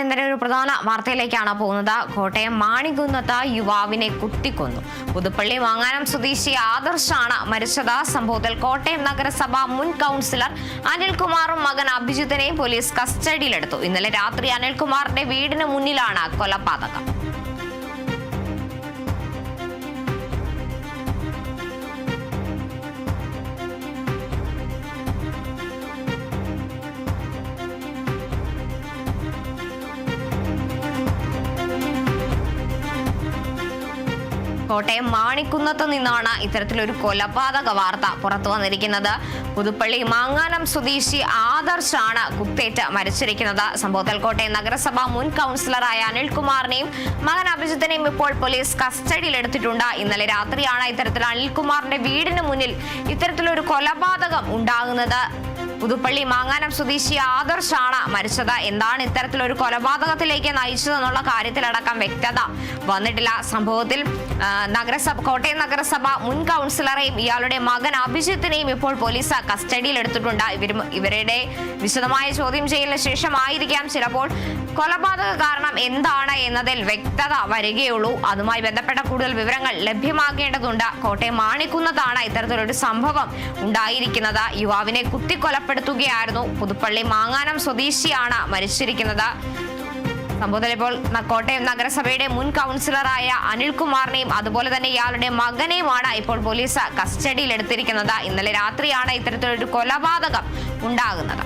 തന്നെ ഒരു പ്രധാന വാർത്തയിലേക്കാണ് പോകുന്നത്. കോട്ടയം മാണികുന്നത്ത് യുവാവിനെ കുത്തിക്കൊന്നു. പുതുപ്പള്ളി വാങ്ങാനം സ്വദേശി ആദർശാണ് മരിച്ചത്. സംഭവത്തിൽ കോട്ടയം നഗരസഭ മുൻ കൗൺസിലർ അനിൽകുമാറും മകൻ അഭിജിത്തിനെയും പോലീസ് കസ്റ്റഡിയിലെടുത്തു. ഇന്നലെ രാത്രി അനിൽകുമാറിന്റെ വീടിന് മുന്നിലാണ് കൊലപാതകം. കോട്ടയം മാണിക്കുന്നത്ത് നിന്നാണ് ഇത്തരത്തിലൊരു കൊലപാതക വാർത്ത പുറത്തു വന്നിരിക്കുന്നത്. പുതുപ്പള്ളി മാങ്ങാനം സ്വദേശി ആദർശാണ് കുത്തേറ്റ് മരിച്ചിരിക്കുന്നത്. സംഭവത്തിൽ കോട്ടയം നഗരസഭ മുൻ കൗൺസിലറായ അനിൽകുമാറിനെയും മകൻ അഭിജിത്തിനെയും ഇപ്പോൾ പോലീസ് കസ്റ്റഡിയിലെടുത്തിട്ടുണ്ട്. ഇന്നലെ രാത്രിയാണ് ഇത്തരത്തിൽ അനിൽകുമാറിന്റെ വീടിന് മുന്നിൽ ഇത്തരത്തിലൊരു കൊലപാതകം ഉണ്ടാകുന്നത്. പുതുപ്പള്ളി മാങ്ങാനം സ്വദേശി ആദർശാണ് മരിച്ചത്. എന്താണ് ഇത്തരത്തിലൊരു കൊലപാതകത്തിലേക്ക് നയിച്ചതെന്നുള്ള കാര്യത്തിലടക്കം വ്യക്തത വന്നിട്ടില്ല. സംഭവത്തിൽ നഗരസഭ കോട്ടയം നഗരസഭ മുൻ കൗൺസിലറെയും ഇയാളുടെ മകൻ അഭിജിത്തിനെയും ഇപ്പോൾ പോലീസ് കസ്റ്റഡിയിൽ എടുത്തിട്ടുണ്ട് ഇവരും ഇവരുടെ വിശദമായ ചോദ്യം ചെയ്യലിന് ശേഷമായിരിക്കാം. ചിലപ്പോൾ കൊലപാതക കാരണം എന്താണ് എന്നതിൽ വ്യക്തത വരികയുള്ളൂ. അതുമായി ബന്ധപ്പെട്ട കൂടുതൽ വിവരങ്ങൾ ലഭ്യമാകേണ്ടതുണ്ട്. കോട്ടയം മാണിക്കുന്നതാണ് ഇത്തരത്തിലൊരു സംഭവം ഉണ്ടായിരിക്കുന്നത്. യുവാവിനെ കുത്തിക്കൊലപ്പെടുത്തുകയായിരുന്നു. പുതുപ്പള്ളി മാങ്ങാനം സ്വദേശിയാണ് മരിച്ചിരിക്കുന്നത്. സംഭവത്തിൽ ഇപ്പോൾ കോട്ടയം നഗരസഭയുടെ മുൻ കൗൺസിലറായ അനിൽകുമാറിനെയും അതുപോലെ തന്നെ ഇയാളുടെ മകനെയുമാണ് ഇപ്പോൾ പോലീസ് കസ്റ്റഡിയിൽ എടുത്തിരിക്കുന്നത് ഇന്നലെ രാത്രിയാണ് ഇത്തരത്തിലൊരു കൊലപാതകം ഉണ്ടാകുന്നത്.